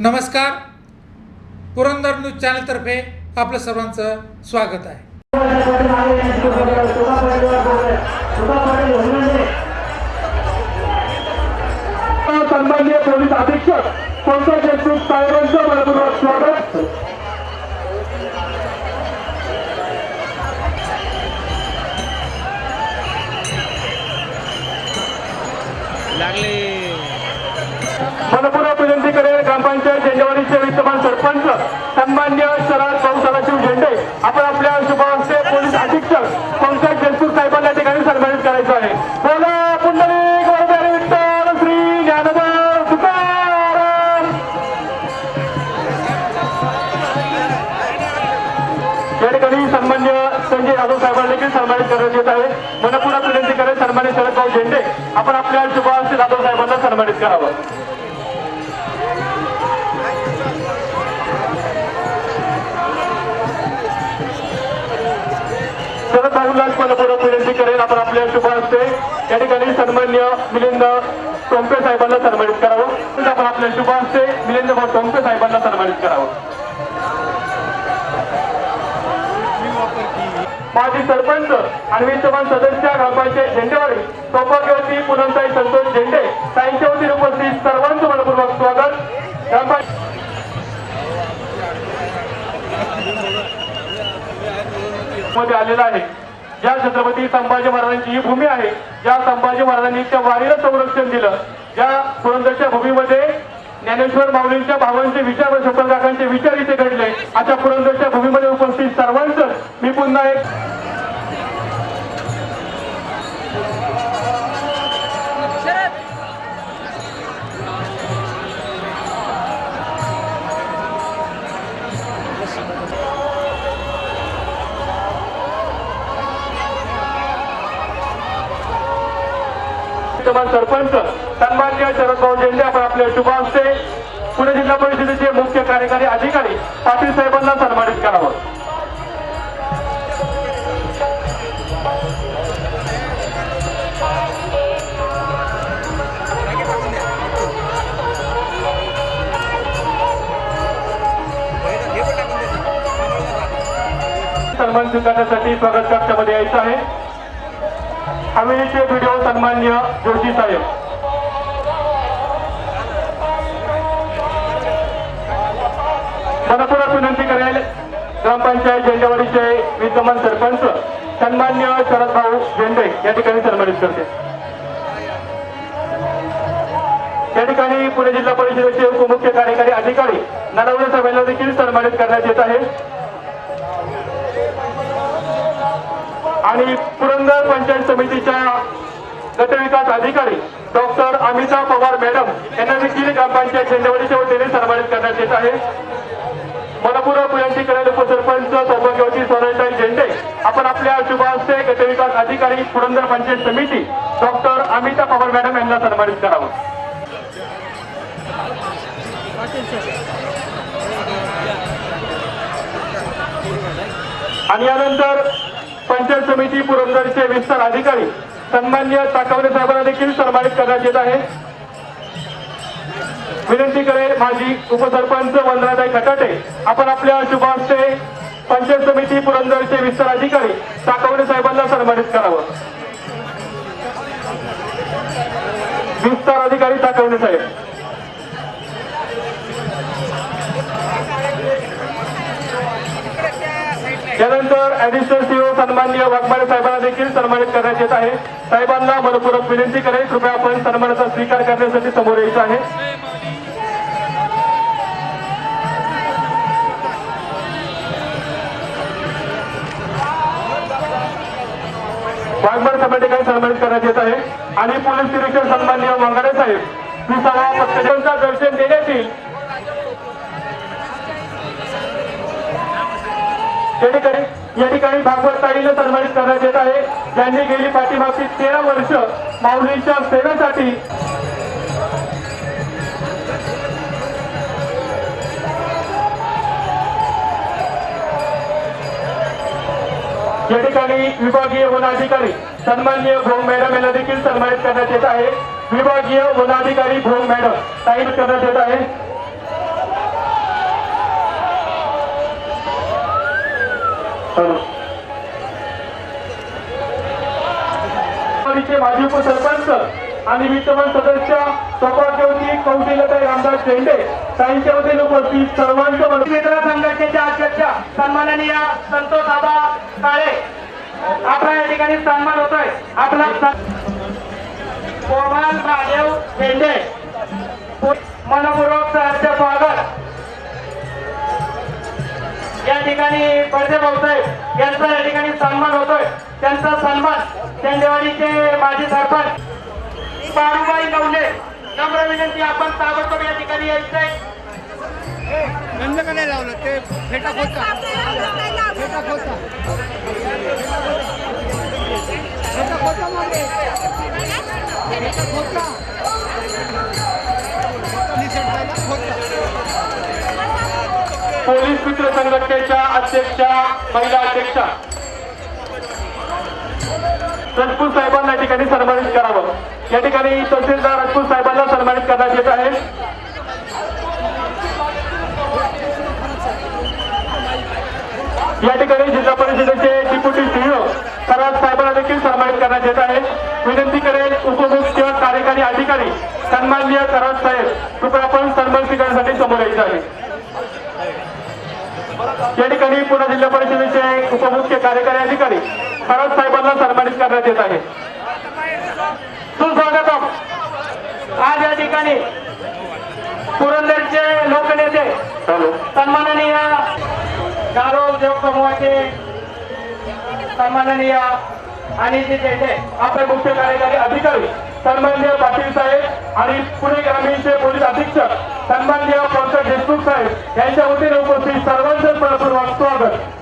नमस्कार. पुरंदर न्यूज चॅनलतर्फे आपलं सर्वांचं स्वागत आहे. सन्माननीय पोलीस अधीक्षक पंकज देशमुख साहेबांचं मनपूर्वक स्वागत. विनंती शरद मनपूर्वक विनंती करेल आपण आपल्या शुभ हस्ते या ठिकाणी सन्मान्य मिलिंद टोंपे साहेबांना सन्मानित करावं. तसंच आपण आपल्या शुभ हस्ते मिलिंद भाऊ टोंपे साहेबांना सन्मानित करावं. माजी सरपंच आणि विद्यमान सदस्य ग्रामपंचायत झेंडेवाडी सौभाग्यवती पुनमताई संतोष झेंडे त्यांच्या वतीने उपस्थित सर्वांचं मनपूर्वक स्वागत. ग्रामपंचायत मध्ये आलेला आहे. ज्या छत्रपती संभाजी महाराजांची ही भूमी आहे ज्या संभाजी महाराजांनी त्या वारीला संरक्षण दिलं ज्या पुरंदरच्या भूमीमध्ये ज्ञानेश्वर माऊलींच्या भावांचे विचार व शपथकाकांचे विचार इथे घडले अशा पुरंदरच्या भूमीमध्ये उपस्थित सर्वांचं मी पुन्हा एक विद्यमान सरपंच सन्मान्य शरद भाऊ आपण आपले शुभांशे पुणे जिल्हा परिषदेचे मुख्य कार्यकारी अधिकारी पाटील साहेबांना सन्मानित करावं. सन्मान स्वीकारण्यासाठी स्वागत कक्षामध्ये यायचं आहे. हवेलीचे व्हिडिओ सन्मान्य जोशी साहेब. मनपूर्वक विनंती करेल ग्रामपंचायत झेंडेवाडीचे विद्यमान सरपंच सन्मान्य शरदभाऊ झेंडे या ठिकाणी सन्मानित करते. या ठिकाणी पुणे जिल्हा परिषदेचे उपमुख्य कार्यकारी अधिकारी नरवणे सभेला देखील सन्मानित करण्यात येत आहे. आणि पुरंदर पंचायत समितीच्या गटविकास अधिकारी डॉक्टर अमिता पवार मॅडम यांना देखील ग्रामपंचायत झेंडेवाडीच्या वतीने सन्मानित करण्यात येत आहे. मनपूर्वक विनंती करेल उपसरपंच सौभाग्यवती सोनलताई झेंडे आपण आपल्या शुभहस्ते गटविकास अधिकारी पुरंदर पंचायत समिती डॉक्टर अमिता पवार मॅडम यांना सन्मानित करावं. आणि यानंतर पंचायत समिती पुरंदरचे विस्तार अधिकारी सन्मान्य ताकवले साहेबांना देखील सन्मानित करण्यात येत आहे. विनंती करेल माजी उपसरपंच वंदनाताई खटाटे आपण आपल्या शुभ पंचायत समिती पुरंदरचे विस्तार अधिकारी ताकवले साहेबांना सन्मानित करावं. विस्तार अधिकारी ताकवले साहेब. त्यानंतर ऍडिशनल सीओ सन्माननीय वाघमारे साहेबांना देखील सन्मानित करण्यात येत आहे. साहेबांना मनपूर्वक विनंती करेल. कृपया आपण सन्मानाचा स्वीकार करण्यासाठी समोर यायचं आहे. वाघमारे सभा ठिकाणी सन्मानित करण्यात येत आहे. आणि पोलीस निरीक्षक सन्माननीय वाघाडे साहेब विसावा पक्षांचा दर्शन देण्यात येईल या ठिकाणी या ठिकाणी भागवत ताईला सन्मानित करण्यात येत आहे. ज्यांनी गेली पाठीमागची तेरा वर्ष माऊलींच्या सेवेसाठी या ठिकाणी विभागीय वनाधिकारी सन्माननीय भोंग मॅडम यांना देखील सन्मानित करण्यात येत आहे. विभागीय वनाधिकारी भोंग मॅडम ताईन करण्यात येत आहे. माजी उपसरपंच आणि विद्यमान सदस्य सौभाग्यवती कौशल्यताई रामदास शेंडे त्यांच्या वतीने उपस्थित सर्वांचं मन- मित्र अध्यक्ष सन्माननीय संतोष आबा काळे. आपला या ठिकाणी सन्मान होतोय. आपला कोमल महादेव शेंडे. मनपूर्वक सहर्ष स्वागत. या ठिकाणी पडदे भाऊसाहेब यांचा या ठिकाणी सन्मान होतोय. त्यांचा सन्मान चंदेवाडीचे माजी सरपंच बाळूबाई नवले. नम्र विनंती आपण ताबडतोब या ठिकाणी यायचंय. बंद करायला लावलं ते फेटा खोचा. फेटा खोचा. फेटा खोचा मागे. फेटा खोचा. निसटतायला खोचा. पोलीस मित्र संघटनेच्या अध्यक्षा महिला अध्यक्षा. रजपूत साहेबांना या ठिकाणी सन्मानित करावं. या ठिकाणी तहसीलदार राजपूर साहेबांना सन्मानित करण्यात येत आहे. या ठिकाणी जिल्हा परिषदेचे डिप्युटी सीईओ कराड साहेबांना देखील सन्मानित करण्यात येत आहे. विनंती करेल उपमुख्य कार्यकारी अधिकारी सन्माननीय कराड साहेब कृपया आपण सन्मान स्वीकारण्यासाठी समोर यायचं आहे. या ठिकाणी पुणे जिल्हा परिषदेचे उपमुख्य कार्यकारी अधिकारी खरात साहेबांना सन्मानित करण्यात येत आहे. सुस्वागतम. आज या ठिकाणी पुरंदरचे लोकनेते सन्माननीय गारोळ देव समूहाचे सन्माननीय आपले मुख्य कार्यकारी अधिकारी सन्माननीय पाटील साहेब आणि पुणे ग्रामीणचे पोलीस अधीक्षक सन्माननीय पंकज देशमुख साहेब यांच्या वतीने उपस्थित सर्वांचं स्वागत.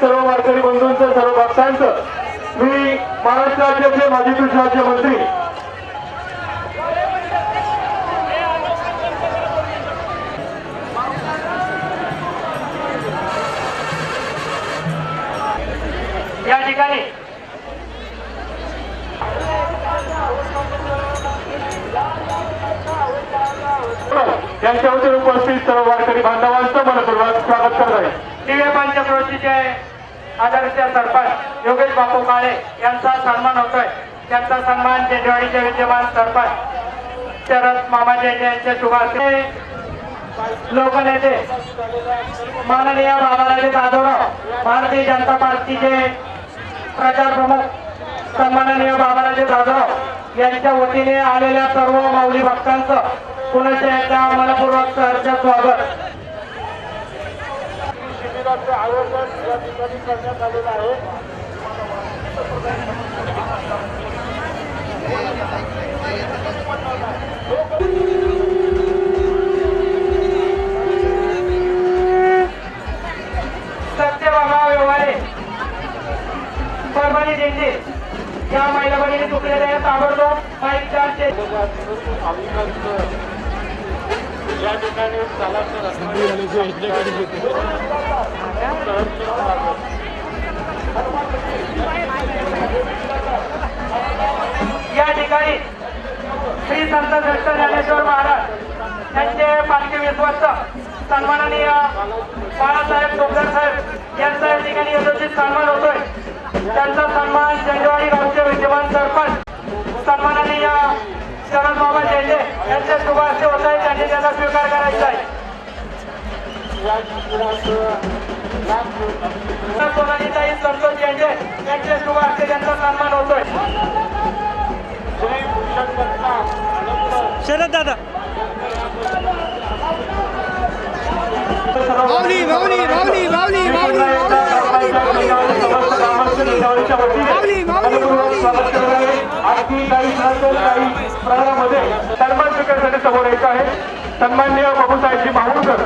सर्व वारकरी बंधूंचं सर्व भक्तांचं. मी महाराष्ट्र राज्याचे माजी कृषी राज्यमंत्री या ठिकाणी. यांच्या वतीने उपस्थित सर्व वारकरी बांधवांचं मनपूर्वक स्वागत करत आहे दिव्य पंचक्रोशीचे आदर्श सरपंच योगेश बापू काळे यांचा सन्मान होतोय. त्यांचा सन्मान जेजवाडीचे विद्यमान सरपंच शरद मामा जेजे यांच्या शुभार्थे लोकनेते माननीय बाबाराजे जाधवराव भारतीय जनता पार्टीचे प्रचार प्रमुख सन्माननीय बाबाराजे जाधवराव यांच्या वतीने आलेल्या सर्व माऊली भक्तांचं पुण्याच्या एकदा मनपूर्वक सहर्ष स्वागत. शिबिराचं आयोजन या ठिकाणी करण्यात आलेलं आहे. सत्यबाबा व्यवहारे. परभणी दिंडी या महिला बहिणी चुकलेल्या ताबडतोब माईक या ठिकाणी या ठिकाणी श्री संत श्रेष्ठ ज्ञानेश्वर महाराज यांचे पालखी विश्वस्त सन्माननीय बाळासाहेब डोंगर साहेब यांचा या ठिकाणी यथोचित सन्मान होतोय. त्यांचा सन्मान जंगवाडी गावचे विद्यमान सरपंच सन्माननीय शरद बाबा जेंडे यांचे शुभारंभ होत आहे त्यांनी त्याचा स्वीकार करायचा आहे. सोनालीताई संतोष यांचे यांचे शुभ हस्ते त्यांचा सन्मान होतोय. शरद दादा. माऊली माऊली माऊली माऊली माऊली. प्रकारामध्ये सन्मान स्वीकारण्यासाठी समोर यायचं आहे. सन्माननीय बाबूसाहेबजी माहूरकर.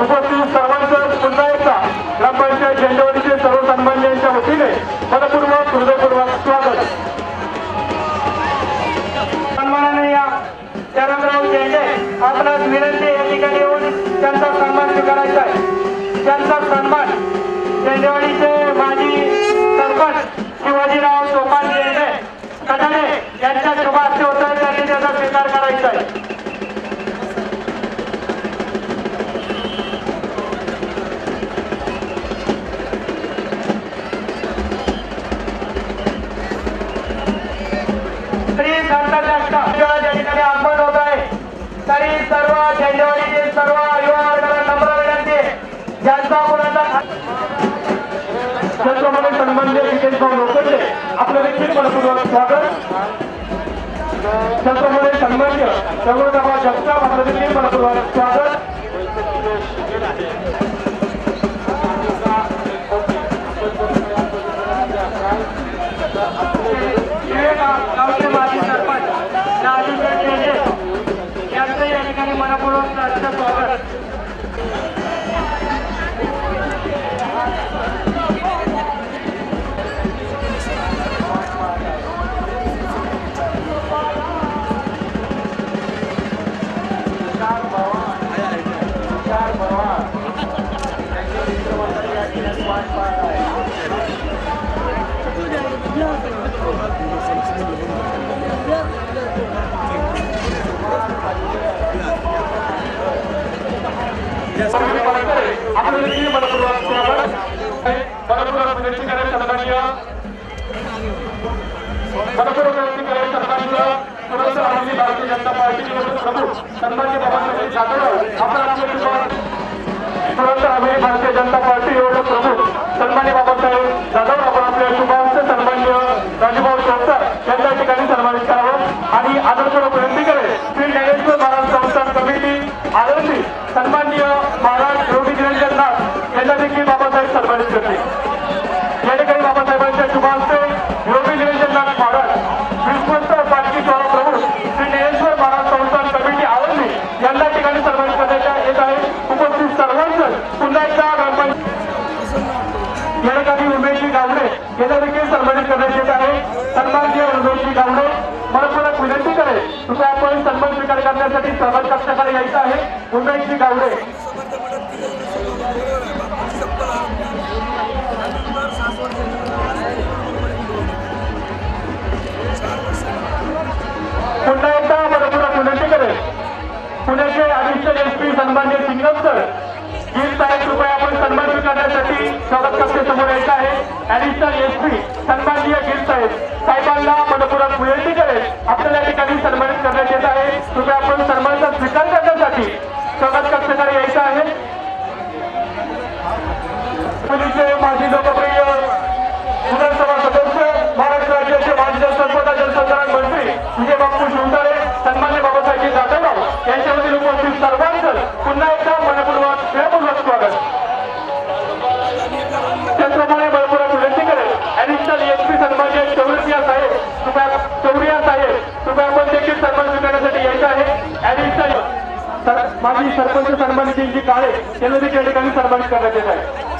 उपस्थित सर्वांचं पुन्हा एकदा ग्रामपंचायत झेंडेवाडीचे सर्व सन्मान्यांच्या वतीने मनपूर्वक हृदयपूर्वक स्वागत. सन्माननीय चरणराव झेंडे आपणास विनंती या ठिकाणी येऊन त्यांचा सन्मान स्वीकारायचा आहे. त्यांचा झेंडेवाडीचे माजी सरपंच शिवाजीराव सोपान झेंडे यांच्या शुभ हस्ते होतं त्यांनी त्याचा स्वीकार करायचा आहे. हार्दिक मनपूर्वक स्वागत त्याचप्रमाणे सन्मान्य दगडूबाबा जगताप आपलं मनपूर्वक स्वागत आपण देखील मनपूर्वक मनपूर्वक विनंती करेल सन्मान्य मनपूर्वक विनंती सन्मान्य आम्ही भारतीय जनता पार्टीचे प्रमुख सन्मान्य बाबासाहेब जाधवराव आपण आपले आम्ही भारतीय जनता पार्टी एवढं सन्मान्य सिंगम सर गिल कृपया आपण सन्मानित करण्यासाठी स्वागत कक्ष समोर यायचं आहे. ऍडिशनल एस पी सन्माननीय गिल साहेब साहेबांना मनपुरात विनंती करेल आपल्याला या ठिकाणी सन्मानित करण्यात येत आहे. कृपया आपण सन्मानाचा स्वीकार करण्यासाठी स्वागत कक्षाकडे यायचं आहे. माजी लोकप्रिय विधानसभा सदस्य महाराष्ट्र राज्याचे माजी जलसंपदा जलसंधारण मंत्री विजय बापू शिवतारे सन्मान्य बाबासाहेब जाधवराव यांच्यामधील उपस्थित सर्वांचं पुन्हा त्यांना देखील या ठिकाणी सन्मानित करण्यात येत आहे.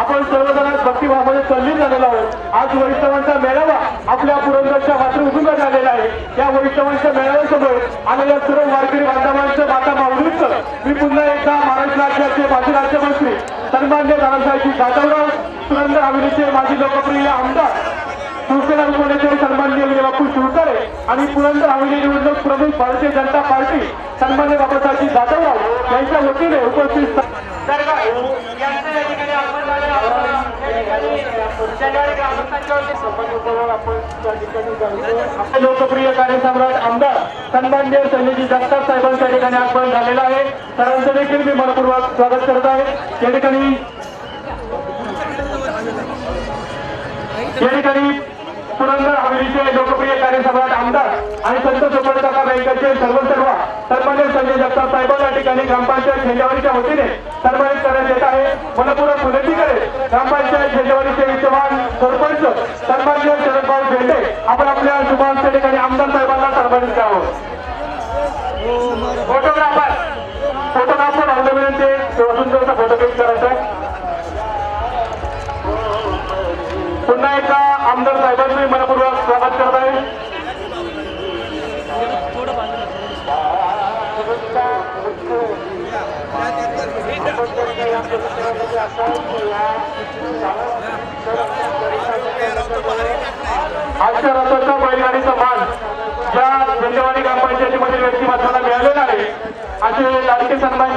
आपण सर्वजण भक्तिभावामध्ये तल्लीन झालेलो आहोत. आज वैष्णवांचा मेळावा आपल्या पुरंदरच्या मातृभूमीवर झालेला आहे. या वैष्णवांच्या मेळाव्यासमोर आलेल्या सर्व वारकरी बांधवांचं माता माऊलीचं मी पुन्हा एकदा महाराष्ट्र राज्याचे माजी राज्यमंत्री सन्मान्य दादासाहेबजी जाधवराव पुरंदर हवेलीचे माजी लोकप्रिय आमदार शिवसेना रुग्णालयाचे सन्माननीय विजय बापू शिवतारे आणि पुरंदर हवेली निवडणूक प्रमुख भारतीय जनता पार्टी सन्मान्य बाबासाहेबजी जाधवराव यांच्या वतीने उपस्थित लोकप्रिय कार्यसम्राट आमदार सन्मान्य संजयजी जगताप साहेबांच्या ठिकाणी आगमन झालेलं आहे. सरांचं देखील मी मनपूर्वक स्वागत करत आहे. या ठिकाणी या ठिकाणी पुरंदर हवेलीचे लोकप्रिय कार्यसम्राट आमदार आणि संत सोपडकाका बँकेचे सर्व सर्व सन्मान्य संजय जगताप साहेब या ठिकाणी ग्रामपंचायत झेंडेवाडीच्या वतीने सन्मानित करण्यात येत आहे. मनपूर्वक विनंतीकडे ग्रामपंचायत झेंडेवाडीचे विद्यमान सरपंच सन्मान्य शरदभाऊ भेंडे आपण आपल्या शुभांच्या ठिकाणी आमदार साहेबांना सन्मानित करावं. फोटोग्राफर फोटोग्राफर आमदार विनंती सुंदरचा फोटो क्लिक करायचा आहे. पुन्हा एकदा आमदार साहेबांनी मनपूर्वक स्वागत करत आहे. आजच्या रथोत्सव बैलगाडीचा मान ज्या धंदेवाडी ग्रामपंचायतीमधील व्यक्तिमत्वाला मिळालेला आहे असे लाडके सन्मान